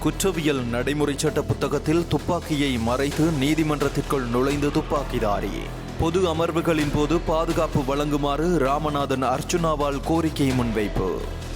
குற்றவியல் நடைமுறை சட்ட புத்தகத்தில் துப்பாக்கியை மறைத்து நீதிமன்றத்திற்குள் நுழைந்த துப்பாக்கிதாரி. பொது அமர்வுகளின் போது பாதுகாப்பு வழங்குமாறு ராமநாதன் அர்ச்சுனாவால் கோரிக்கை முன்வைப்பு.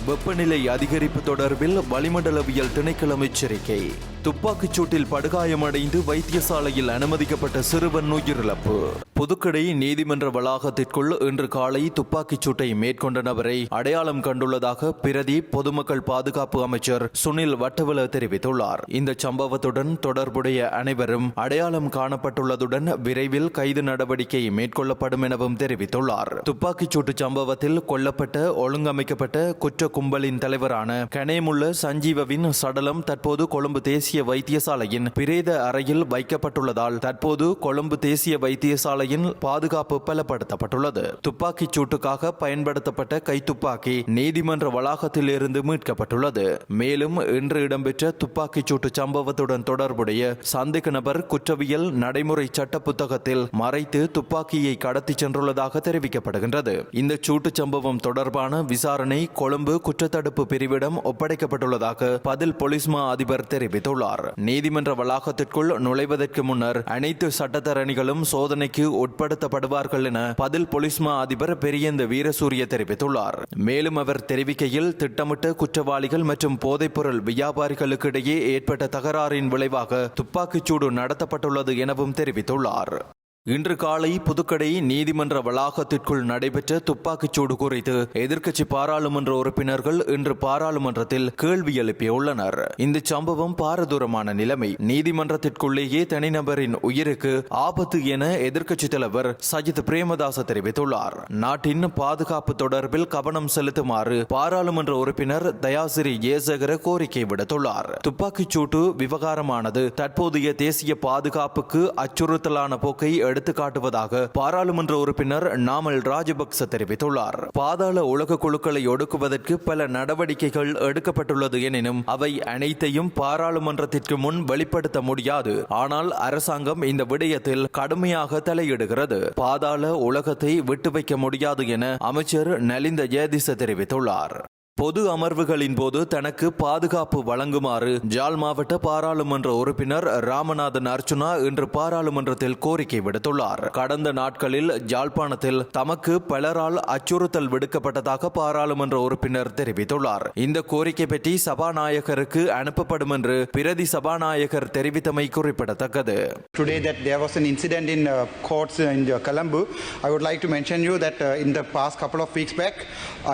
வெப்பநிலை அதிகரிப்பு தொடர்பில் வளிமண்டலவியல் திணைக்களம் எச்சரிக்கை. துப்பாக்கிச் சூட்டில் படுகாயமடைந்து வைத்தியசாலையில் அனுமதிக்கப்பட்ட சிறுவன் உயிரிழப்பு. புதுக்கடை நீதிமன்ற வளாகத்திற்குள் இன்று காலை துப்பாக்கிச் சூட்டை மேற்கொண்ட நபரை அடையாளம் கண்டுள்ளதாக பிரதி பொதுமக்கள் பாதுகாப்பு அமைச்சர் சுனில் வட்டவல தெரிவித்துள்ளார். இந்த சம்பவத்துடன் தொடர்புடைய அனைவரும் அடையாளம் காணப்பட்டுள்ளதுடன் விரைவில் கைது நடவடிக்கை மேற்கொள்ளப்படும் எனவும் தெரிவித்துள்ளார். துப்பாக்கிச் சூட்டு சம்பவத்தில் கொல்லப்பட்ட ஒழுங்கமைக்கப்பட்ட குற்ற கும்பலின் தலைவரான கனேமுள்ள சஞ்சீவவின் சடலம் தற்போது கொழும்பு தேசிய வைத்தியசாலையின் பிரேத அறையில் வைக்கப்பட்டுள்ளதால் தற்போது கொழும்பு தேசிய வைத்தியசாலையின் பாதுகாப்பு பலப்படுத்தப்பட்டுள்ளது. துப்பாக்கிச் சூட்டுக்காக பயன்படுத்தப்பட்ட கைத்துப்பாக்கி நீதிமன்ற வளாகத்தில் இருந்து மீட்கப்பட்டுள்ளது. மேலும் இன்று இடம்பெற்ற துப்பாக்கிச் சூட்டு சம்பவத்துடன் தொடர்புடைய சந்தேக நபர் குற்றவியல் நடைமுறை சட்ட புத்தகத்தில் மறைத்து துப்பாக்கியை கடத்திச் சென்றுள்ளதாக தெரிவிக்கப்படுகின்றது. இந்த சூட்டுச் சம்பவம் தொடர்பான விசாரணை கொழும்பு குற்றத்தடுப்பு பிரிவிடம் ஒப்படைக்கப்பட்டுள்ளதாக பதில் போலீஸ் மா அதிபர் தெரிவித்துள்ளார். நீதிமன்ற வளாகத்திற்குள் நுழைவதற்கு முன்னர் அனைத்து சட்டத்தரணிகளும் சோதனைக்கு உட்படுத்தப்படுவார்கள் என பதில் போலீஸ் மா அதிபர் பெரியந்த வீரசூரிய தெரிவித்துள்ளார். மேலும் அவர் தெரிவிக்கையில் திட்டமிட்ட குற்றவாளிகள் மற்றும் போதைப்பொருள் வியாபாரிகளுக்கு இடையே ஏற்பட்ட தகராறின் விளைவாக துப்பாக்கிச்சூடு நடத்தப்பட்டுள்ளது எனவும் தெரிவித்துள்ளார். இன்று காலை புதுக்கடை நீதிமன்ற வளாகத்திற்குள் நடைபெற்ற துப்பாக்கிச்சூடு குறித்து எதிர்க்கட்சி பாராளுமன்ற உறுப்பினர்கள் இன்று பாராளுமன்றத்தில் கேள்வி எழுப்பியுள்ளனர் இந்த சம்பவம் பாரதூரமான நிலைமை. நீதிமன்றத்திற்குள்ளேயே தனிநபரின் உயிருக்கு ஆபத்து என எதிர்க்கட்சி தலைவர் சஜித் பிரேமதாச தெரிவித்துள்ளார். நாட்டின் பாதுகாப்பு தொடர்பில் கவனம் செலுத்துமாறு பாராளுமன்ற உறுப்பினர் தயாசிரி ஜெயசேகர கோரிக்கை விடுத்துள்ளார். துப்பாக்கிச்சூட்டு விவகாரமானது தற்போதைய தேசிய பாதுகாப்புக்கு அச்சுறுத்தலான போக்கை எடுத்துக்காட்டுவதாக பாராளுமன்ற உறுப்பினர் நாமல் ராஜபக்ச தெரிவித்துள்ளார். பாதாள உலக குழுக்களை ஒடுக்குவதற்கு பல நடவடிக்கைகள் எடுக்கப்பட்டுள்ளது எனினும் அவை அனைத்தையும் பாராளுமன்றத்திற்கு முன் வெளிப்படுத்த முடியாது. ஆனால் அரசாங்கம் இந்த விடயத்தில் கடுமையாக தலையிடுகிறது. பாதாள உலகத்தை விட்டு வைக்க முடியாது என அமைச்சர் நலிந்த ஜெயதிச தெரிவித்துள்ளார். பொது அமர்வுகளின் போது தனக்கு பாதுகாப்பு வழங்குமாறு ஜாழ் மாவட்ட பாராளுமன்ற உறுப்பினர் ராமநாதன் அர்ச்சுனா இன்று பாராளுமன்றத்தில் கோரிக்கை விடுத்துள்ளார். கடந்த நாட்களில் ஜாழ்ப்பாணத்தில் தமக்கு பலரால் அச்சுறுத்தல் விடுக்கப்பட்டதாக பாராளுமன்ற உறுப்பினர் தெரிவித்துள்ளார். இந்த கோரிக்கை பற்றி சபாநாயகருக்கு அனுப்பப்படும் என்று பிரதி சபாநாயகர் தெரிவித்தமை குறிப்பிடத்தக்கது. Today that there was an incident in uh, courts uh, in uh, Colombo, I would like to mention you that uh, in the past couple of weeks back,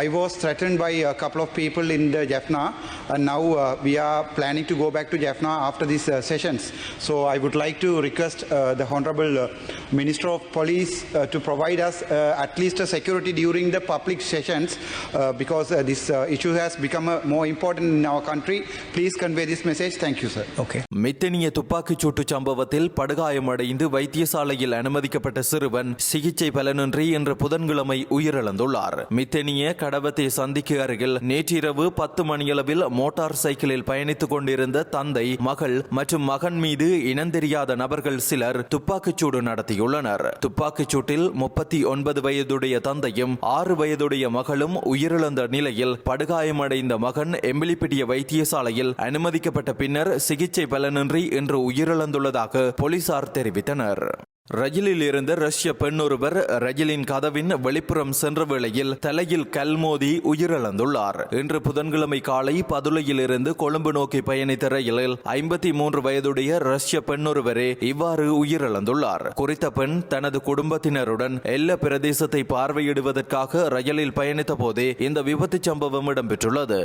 I was threatened by a couple couple of people in the Jaffna and now uh, we are planning to go back to Jaffna after these uh, sessions. So I would like to request uh, the Honorable uh, Minister of Police uh, to provide us uh, at least a security during the public sessions uh, because uh, this uh, issue has become uh, more important in our country. Please convey this message. Thank you, sir. Okay. Middeniya துப்பாக்கிச் சூட்டு சம்பவத்தில் படுகாயமடைந்து வைத்தியசாலையில் அனுமதிக்கப்பட்ட சிறுவன் சிகிச்சை பலனின்றி இன்று புதன்கிழமை உயிரிழந்துள்ளார் மித்தனிய கடவத்தை சந்திக்கு அருகில் நேற்றிரவு பத்து மணியளவில் மோட்டார் சைக்கிளில் பயணித்துக் கொண்டிருந்த தந்தை மகள் மற்றும் மகன் மீது இனந்தெரியாத நபர்கள் சிலர் துப்பாக்கிச்சூடு நடத்தியுள்ளனர். துப்பாக்கிச்சூட்டில் முப்பத்தி ஒன்பது வயதுடைய தந்தையும் ஆறு வயதுடைய மகளும் உயிரிழந்த நிலையில் படுகாயமடைந்த மகன் எம்பிலிப்பிட்டிய வைத்தியசாலையில் அனுமதிக்கப்பட்ட பின்னர் சிகிச்சை பலனின்றி இன்று உயிரிழந்துள்ளதாக போலீசார் தெரிவித்தனர். ரஜிலில் இருந்த ரஷ்ய பெண்ணொருவர் ரஜிலின் கதவின் வெளிப்புறம் சென்ற வேளையில் தலையில் கல் மோதி உயிரிழந்துள்ளார். இன்று புதன்கிழமை காலை பதுளையில் இருந்து கொழும்பு நோக்கி பயணித்த ரயிலில் ஐம்பத்தி மூன்று வயதுடைய ரஷ்ய பெண்ணொருவரே இவ்வாறு உயிரிழந்துள்ளார். குறித்த பெண் தனது குடும்பத்தினருடன் எல்ல பிரதேசத்தை பார்வையிடுவதற்காக ரயிலில் பயணித்த போதே இந்த விபத்து சம்பவம் இடம்பெற்றுள்ளது.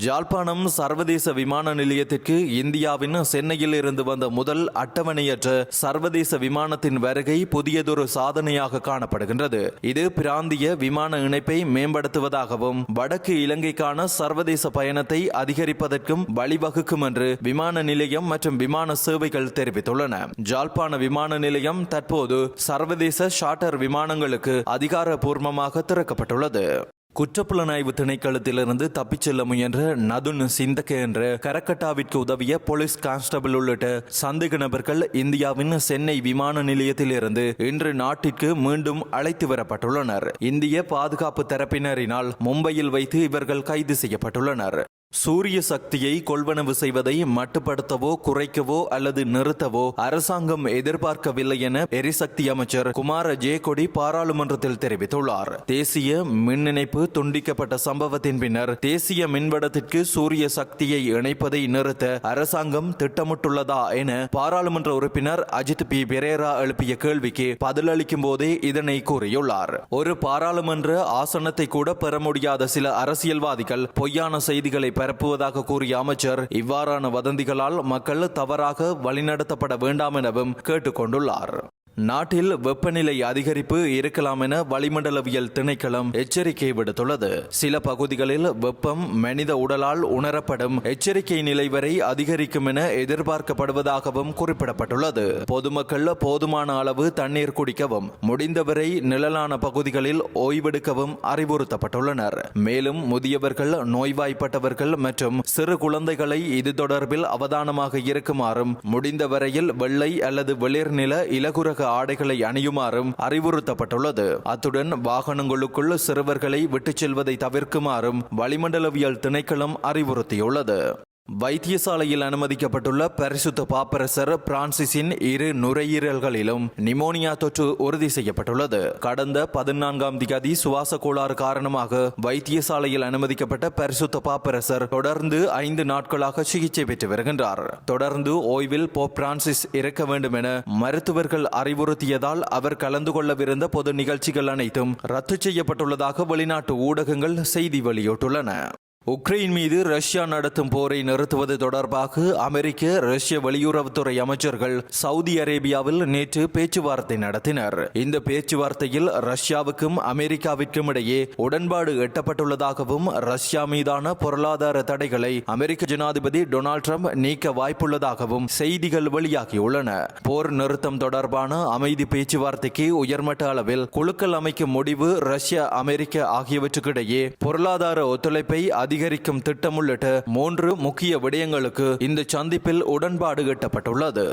ஜாழ்ப்பாணம் சர்வதேச விமான நிலையத்திற்கு இந்தியாவின் சென்னையில் இருந்து வந்த முதல் அட்டவணையற்ற சர்வதேச விமானத்தின் வருகை புதியதொரு சாதனையாக காணப்படுகின்றது. இது பிராந்திய விமான இணைப்பை மேம்படுத்துவதாகவும் வடக்கு இலங்கைக்கான சர்வதேச பயணத்தை அதிகரிப்பதற்கும் வழிவகுக்கும் என்று விமான நிலையம் மற்றும் விமான சேவைகள் தெரிவித்துள்ளன. ஜாழ்ப்பாண விமான நிலையம் தற்போது சர்வதேச ஷார்ட்டர் விமானங்களுக்கு அதிகாரப்பூர்வமாக திறக்கப்பட்டுள்ளது. குற்றப்புலனாய்வு திணைக்களத்திலிருந்து தப்பிச் செல்ல முயன்ற நதுன் சிந்தக என்ற கரக்கட்டாவிற்கு உதவிய போலீஸ் கான்ஸ்டபிள் உள்ளிட்ட சந்தேக நபர்கள் இந்தியாவின் சென்னை விமான நிலையத்திலிருந்து இன்று நாட்டிற்கு மீண்டும் அழைத்து வரப்பட்டுள்ளனர். இந்திய பாதுகாப்பு தரப்பினரினால் மும்பையில் வைத்து இவர்கள் கைது செய்யப்பட்டுள்ளனர். சூரிய சக்தியை கொள்வனவு செய்வதை மட்டுப்படுத்தவோ குறைக்கவோ அல்லது நிறுத்தவோ அரசாங்கம் எதிர்பார்க்கவில்லை என எரிசக்தி அமைச்சர் குமார ஜேகொடி பாராளுமன்றத்தில் தெரிவித்துள்ளார். தேசிய மின் இணைப்பு துண்டிக்கப்பட்ட சம்பவத்தின் பின்னர் தேசிய மின்வடத்திற்கு சூரிய சக்தியை இணைப்பதை நிறுத்த அரசாங்கம் திட்டமிட்டுள்ளதா என பாராளுமன்ற உறுப்பினர் அஜித் பி. பெரேரா எழுப்பிய கேள்விக்கு பதிலளிக்கும் போதே இதனை கூறியுள்ளார். ஒரு பாராளுமன்ற ஆசனத்தை கூட பெற முடியாத சில அரசியல்வாதிகள் பொய்யான செய்திகளை பரப்புவதாக கூறிய அமைச்சர் இவ்வாறான வதந்திகளால் மக்கள் தவறாக வழிநடத்தப்பட வேண்டாம் எனவும் கேட்டுக்கொண்டுள்ளார். நாட்டில் வெப்பநிலை அதிகரிப்பு இருக்கலாம் என வளிமண்டலவியல் திணைக்களம் எச்சரிக்கை விடுத்துள்ளது. சில பகுதிகளில் வெப்பம் மனித உடலால் உணரப்படும். எச்சரிக்கை நிலை வரை அதிகரிக்கும் என எதிர்பார்க்கப்படுவதாகவும் குறிப்பிடப்பட்டுள்ளது. பொதுமக்கள் போதுமான அளவு தண்ணீர் குடிக்கவும் முடிந்தவரை நிழலான பகுதிகளில் ஓய்வெடுக்கவும் அறிவுறுத்தப்பட்டுள்ளனர். மேலும் முதியவர்கள் நோய்வாய்ப்பட்டவர்கள் மற்றும் சிறு குழந்தைகளை இது தொடர்பில் அவதானமாக இருக்குமாறும் முடிந்தவரையில் வெள்ளை அல்லது வெளிர்நில இலகுரக ஆடைகளை அணியுமாறும் அறிவுறுத்தப்பட்டுள்ளது. அத்துடன் வாகனங்களுக்குள் சிறுவர்களை விட்டுச் செல்வதை தவிர்க்குமாறும் வளிமண்டலவியல் திணைக்களம் அறிவுறுத்தியுள்ளது. வைத்தியசாலையில் அனுமதிக்கப்பட்டுள்ள பரிசுத்த பாப்பரசர் பிரான்சிஸின் இரு நுரையீரல்களிலும் நிமோனியா தொற்று உறுதி செய்யப்பட்டுள்ளது. கடந்த பதினான்காம் திகதி சுவாச கோளாறு காரணமாக வைத்தியசாலையில் அனுமதிக்கப்பட்ட பரிசுத்த பாப்பரசர் தொடர்ந்து ஐந்து நாட்களாக சிகிச்சை பெற்று வருகின்றார். தொடர்ந்து ஓய்வில் போப் பிரான்சிஸ் இருக்க வேண்டும் என மருத்துவர்கள் அறிவுறுத்தியதால் அவர் கலந்து கொள்ளவிருந்த பொது நிகழ்ச்சிகள் அனைத்தும் ரத்து செய்யப்பட்டுள்ளதாக வெளிநாட்டு ஊடகங்கள் செய்தி வெளியிட்டுள்ளன. உக்ரைன் மீது ரஷ்யா நடத்தும் போரை நிறுத்துவது தொடர்பாக அமெரிக்க ரஷ்ய வெளியுறவுத்துறை அமைச்சர்கள் சவுதி அரேபியாவில் நேற்று பேச்சுவார்த்தை நடத்தினர். இந்த பேச்சுவார்த்தையில் ரஷ்யாவுக்கும் அமெரிக்காவிற்கும் இடையே உடன்பாடு எட்டப்பட்டுள்ளதாகவும் ரஷ்யா மீதான பொருளாதார தடைகளை அமெரிக்க ஜனாதிபதி டொனால்ட் ட்ரம்ப் நீக்க வாய்ப்புள்ளதாகவும் செய்திகள் வெளியாகியுள்ளன. போர் நிறுத்தம் தொடர்பான அமைதி பேச்சுவார்த்தைக்கு உயர்மட்ட அளவில் குழுக்கள் அமைக்கும் முடிவு ரஷ்யா அமெரிக்க ஆகியவற்றுக்கிடையே பொருளாதார ஒத்துழைப்பை அதிகரிக்கும் திட்டம் உள்ளிட்ட மூன்று முக்கிய விடயங்களுக்கு இந்த சந்திப்பில் உடன்பாடு எட்டப்பட்டுள்ளது